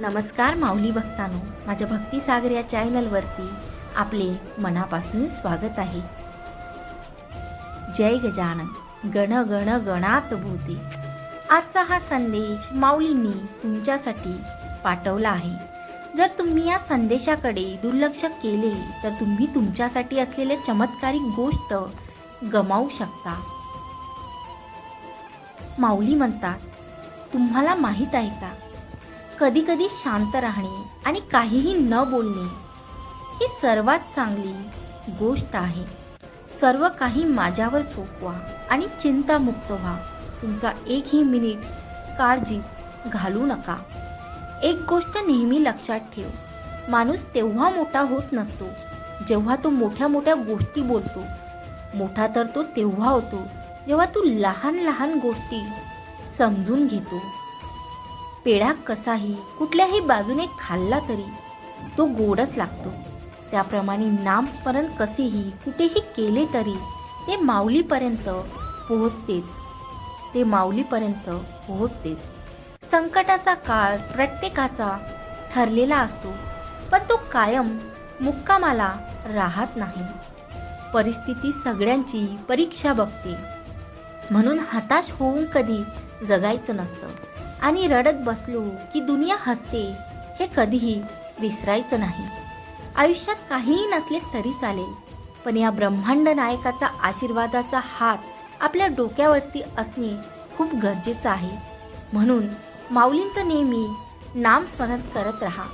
नमस्कार माऊली भक्तानो. माझ्या भक्तिसागर या चॅनलवरती आपले मनापासून स्वागत आहे. जय गजानन. गण गण गणात भूते. आजचा हा संदेश माऊलींनी तुमच्यासाठी पाठवला आहे. जर तुम्ही या संदेशाकडे दुर्लक्ष केले तर तुम्ही तुमच्यासाठी असलेले चमत्कारिक गोष्ट गमावू शकता. माऊली म्हणतात तुम्हाला माहीत आहे का? कधी कधी शांत राहणे आणि काहीही न बोलणे ही सर्वात चांगली गोष्ट आहे. सर्व काही माझ्यावर सोपवा आणि चिंतामुक्त व्हा. तुमचा एकही मिनिट काळजीत घालू नका. एक गोष्ट नेहमी लक्षात ठेव. माणूस तेव्हा मोठा होत नसतो जेव्हा तो मोठ्या मोठ्या गोष्टी बोलतो. मोठा तर तो तेव्हा होतो जेव्हा तू लहान लहान गोष्टी समजून घेतो. पेढा कसाही कुठल्याही बाजूने खाल्ला तरी तो गोडच लागतो. त्याप्रमाणे नामस्मरण कसेही कुठेही केले तरी ते माऊलीपर्यंत पोहोचतेच. ते माऊलीपर्यंत पोहोचतेच. संकटाचा काळ प्रत्येकाचा ठरलेला असतो पण तो कायम मुक्कामाला राहत नाही. परिस्थिती सगळ्यांची परीक्षा बघते. म्हणून हताश होऊन कधी जगायचं नसतं. आणि रडत बसलो की दुनिया हसते हे कधीही विसरायचं नाही. आयुष्यात काहीही नसले तरी चालेल पण या ब्रह्मांड नायकाचा आशीर्वादाचा हात आपल्या डोक्यावरती असणे खूप गरजेचं आहे. म्हणून माऊलींचं नेहमी नामस्मरण करत राहा.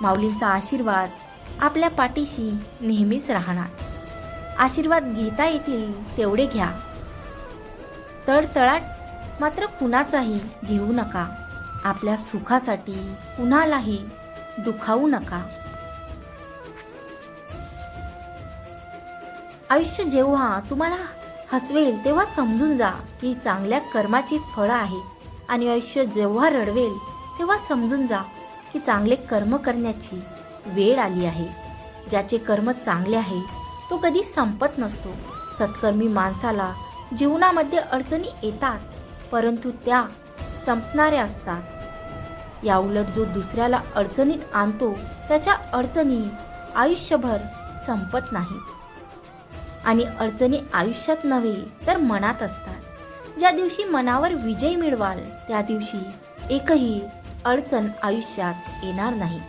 माऊलींचा आशीर्वाद आपल्या पाठीशी नेहमीच राहणार. आशीर्वाद घेता येतील तेवढे घ्या. तळतळाट मात्र कुणाचाही घेऊ नका. आपल्या सुखासाठी कुणालाही दुखावू नका. आयुष्य जेव्हा तुम्हाला हसवेल तेव्हा समजून जा की चांगल्या कर्माची फळं आहे आणि आयुष्य जेव्हा रडवेल तेव्हा समजून जा की चांगले कर्म करण्याची वेळ आली आहे. ज्याचे कर्म चांगले आहे तो कधी संपत नसतो. सत्कर्मी माणसाला जीवनामध्ये अडचणी येतात. परंतु त्या संपणाऱ्या असतात. याउलट जो दुसऱ्याला अडचणीत आणतो त्याच्या अडचणी आयुष्यभर संपत नाहीत आणि अडचणी आयुष्यात नव्हे तर मनात असतात. ज्या दिवशी मनावर विजय मिळवाल त्या दिवशी एकही अडचण आयुष्यात येणार नाही.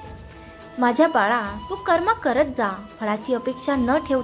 माझ्या बाळा तू कर्म करत जा फळाची अपेक्षा न ठेव